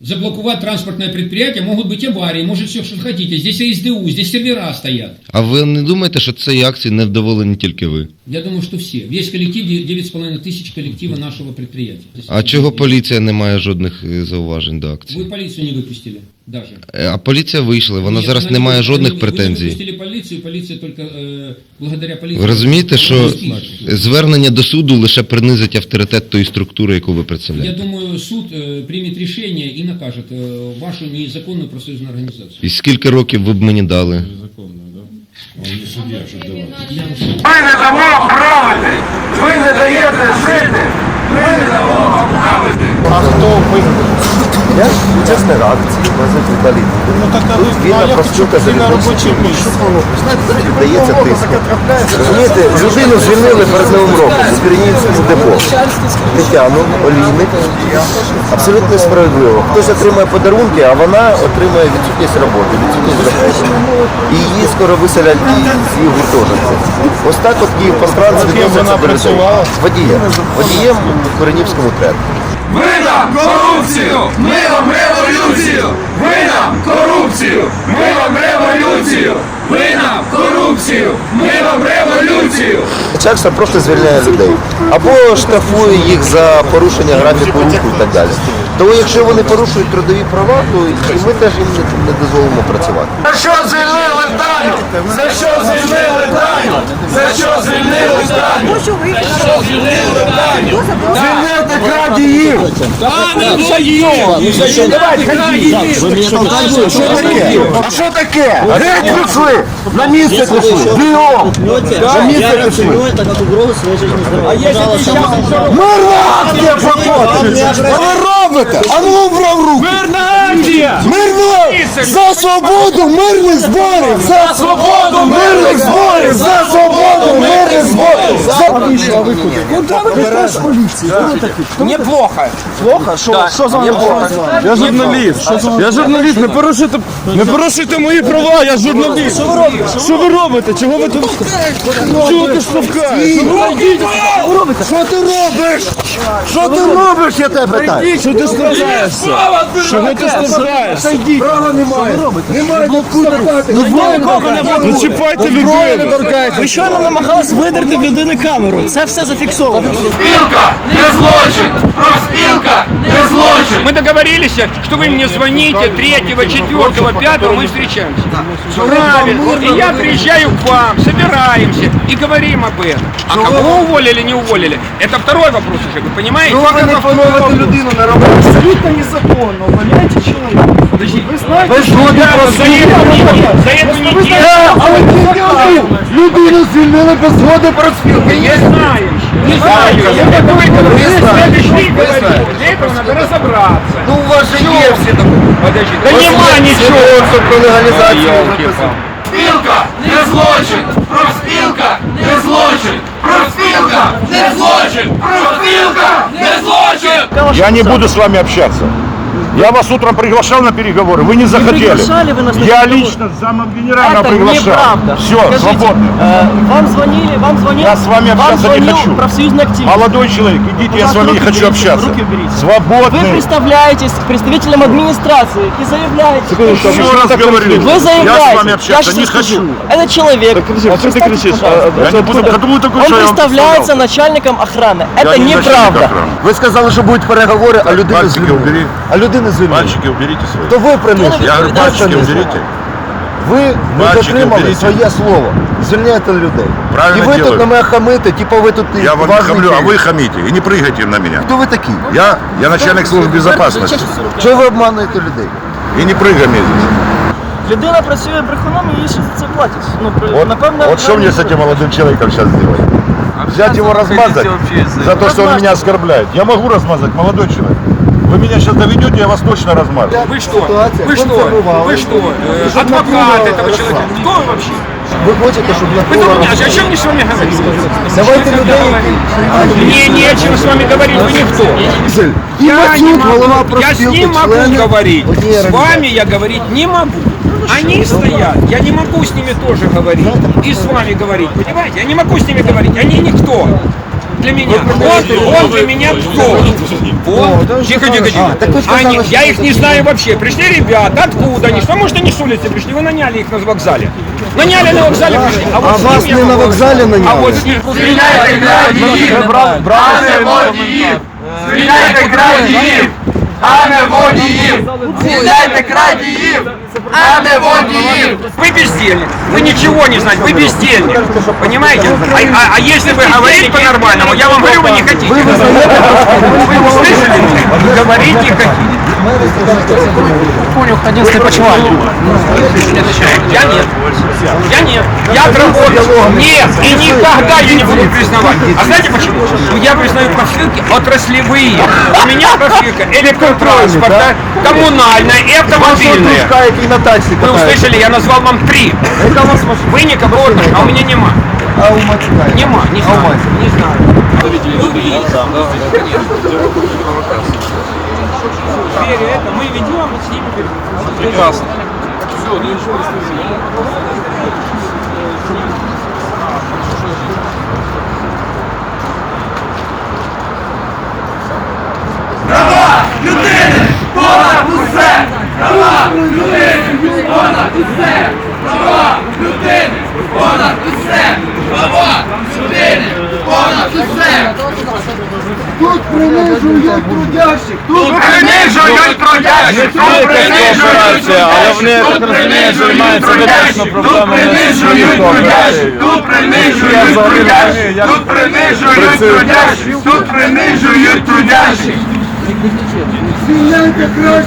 Заблокувати транспортное предприятие, могут быть аварии, может все, что хотите. Здесь СДУ, здесь сервера стоят. А ви не думаєте, що цієї акції не вдоволені тільки ви? Я думаю, что все. Весь коллектив, 9,5 тысяч коллектива нашего предприятия. То есть- А чого поліція не має жодних е, зауважень до акції? Вы полицию не выпустили даже. Е, А поліція вийшла, вона Нет, зараз она не має вы- жодних вы- Вы претензій. не выпустили полицию, полиция только э, благодаря полиции. Ви розумієте, що Спишет. звернення до суду лише принизить авторитет тої структури, яку ви Я представляєте? думаю, суд э, примет решение и накажет э, вашу незаконную профсоюзную организацию. І скільки років ви б мені дали? Ми не дамо правити! Ви не даєте жити! Ми не дамо правити! А хто винен? Я учасник акції, мене Віталій. Ну так а Тут ви- а профспілка хочу на робоче місце. Дається тиск. Розумієте, людину звільнили перед Новим роком у Піренівському депо. Тетяну, олійник. Абсолютно справедливо. Хтось отримує подарунки, а вона отримує відсутність роботи, відсутність зарплати. І її скоро виселять із її гуртожитку. Ось так от Київпостранс Ким відноситься вона до людей. працювала? Водієм. Водієм у Піренівському тренді. Ви нам корупцію! Ми вам революцію! Ви нам корупцію! Ми вам революцію! Ви нам корупцію! Ми вам революцію! Начальство просто звільняє людей. Або штрафує їх за порушення графіку руху і так далі. Тому якщо вони порушують трудові права, то і ми теж їм не, дозволимо працювати. За що звільнили Таню? За що звільнили Таню? За що звільнили Таню? За що звільнили Таню? Звільнити крадіїв! А що таке? Геть пішли! На місце пішли! Бігом! На місце пішли! это как угрозу своей жизни здоровья. Пожалуйста, Ми реакція проходимо! Ви робите? А ну убрав руку! Мирна акція! Мирна! За свободу мирних зборів! За свободу мирних зборів! За! За... Мені плохо. Плохо? Що, що за мене плохо? Я журналіст. Я журналіст, не порушуйте, не порушуйте мої права, я журналіст. Що ви робите? Що ви робите? Чого ви тут? Чого ти штовхаєш? Що ти робиш? Що ти робиш, я тебе питаю? Що ти штовхаєшся? Чого ти штовхаєшся? Права немає. Немає нікуди. Ну ви нікого не Не чіпайте людину. Ви щойно намагалися видерти в людини камеру. Це все зафіксовано. Профспілка не злочин! Профспілка не злочин! Мы договорились, что вы мне звоните 3, 4, 5, мы встречаемся. Правильно. И я приезжаю к вам, собираемся и говорим об этом. А кого уволили, не уволили? Это второй вопрос уже, вы понимаете? Ну, ви не поновити людину на роботу. Абсолютно незаконно. Увольняйте человека. Ви згодні За эту неделю, за эту неделю. Але тільки один. Людину звільнили без згоди профспілки. Є? Знаем, не знаю, я такой, Вы я знаете. следующий Вы говорю. знаете. Для этого надо разобраться. Ну у вас же є всі документи. Подожди, да нема ничего. Свідоцтво про легалізацію Ёлки-палки. написано. Профспілка не злочин! Профспілка не злочин! Профспілка не злочин! Профспілка не злочин! Я не буду с вами общаться. Я вас утром приглашал на переговоры, вы не захотели. приглашали вы нас на Я переговоры. лично зама генерального Это приглашал. неправда. Все, Скажите, свободны. э, вам звонили, вам звонил, Я с вами вам общаться не звонил хочу. профсоюзный активист. Молодой человек, идите, я с вами не Руки хочу уберите, общаться. руки уберите. Вы Свободный. представляетесь представителем администрации и заявляете, что Еще раз говорю, вы я заявляете, с вами общаться сейчас не скажу, хочу. это человек, А что ты пожалуйста. Я не буду, потому такой, он что я вам представляется сказал. начальником охраны. Я Это не начальник неправда. охраны. Ви сказали, що будуть переговори, а звільнили. убери. А людину звільнили. Мальчики, уберите свои. То ви принесли. Я говорю, Да, мальчики, принесли. уберите. Ви не Мальчики, дотримали уберіть. своє слово. Звільняєте людей. Правильно І ви делаю. тут на мене хамите, типу ви тут Я вам не важний хамлю, а день. вы хамите. И не прыгайте на меня. Хто ви такі? Я, я начальник службы безопасности. Чого ви обмануєте людей? И не прыгай мне здесь. Людина працює брехуном і їй ще за це платять. Ну, при- Вот, напевно, вот что мне с этим молодым человеком сейчас сделать? Взять его размазать за то, что он меня оскорбляет. Я могу размазать, молодой человек. Вы меня сейчас доведете, я вас точно размажу. Вы что? Вы что? Вы что? Э, Адвокат этого человека. Кто вы вообще? Ви хочете, щоб Вы Микола думаете, Рос- о чем мне с вами говорить? Давайте людей, Мне не о чем с вами говорить, вы никто. І Я, не Мацюк, голова могу, я с профспілки, ним могу члени говорить, однієї с організації. вами я говорить не могу. Они стоят, я не могу с ними тоже говорить. И с вами говорить, понимаете? Я не могу с ними говорить, они никто. Для меня. Он, он для меня кто? Вот. Тихо, тихо, тихо. Они, я их не знаю вообще. Пришли ребята, откуда они? Что, может, они с улицы пришли? Вы наняли их на вокзале. Наняли на вокзале, пришли. А, вот А вас не на вокзале А наняли? вот с ним... Ми брали, брали коментар. Звільняйте крадіїв, а не водіїв! Звільняйте крадіїв, а не водіїв! Вы бездельник, вы ничего не знаете, вы бездельник, понимаете? А, а- а если вы говорите по-нормальному, я вам говорю, вы не хотите. Вы услышали? Вы говорите хотите. Я нет. Я нет. Я отработал. Нет. И никогда я не буду признавать. А знаете почему? Ну, Я признаю профилки отраслевые. У меня профилка электротранспорта, коммунальная и автомобильная. Вы услышали, я назвал дал вам три. Это у вас машина. Вы не комфортно, а у меня нема. А у Матюка? Нема, не знаю. А у не знаю. Вы видели? Да, да, конечно. Двери это мы ведем, с ними Прекрасно. Все, ну еще раз. Тут принижують трудящих! Тут Принижують трудящих! Кооперація, але вони якраз займаються виключно проблемами Принижують трудящих! Тут принижують трудящих! Тут принижують трудящих! Тут принижують трудящих! звільняйте крадіїв!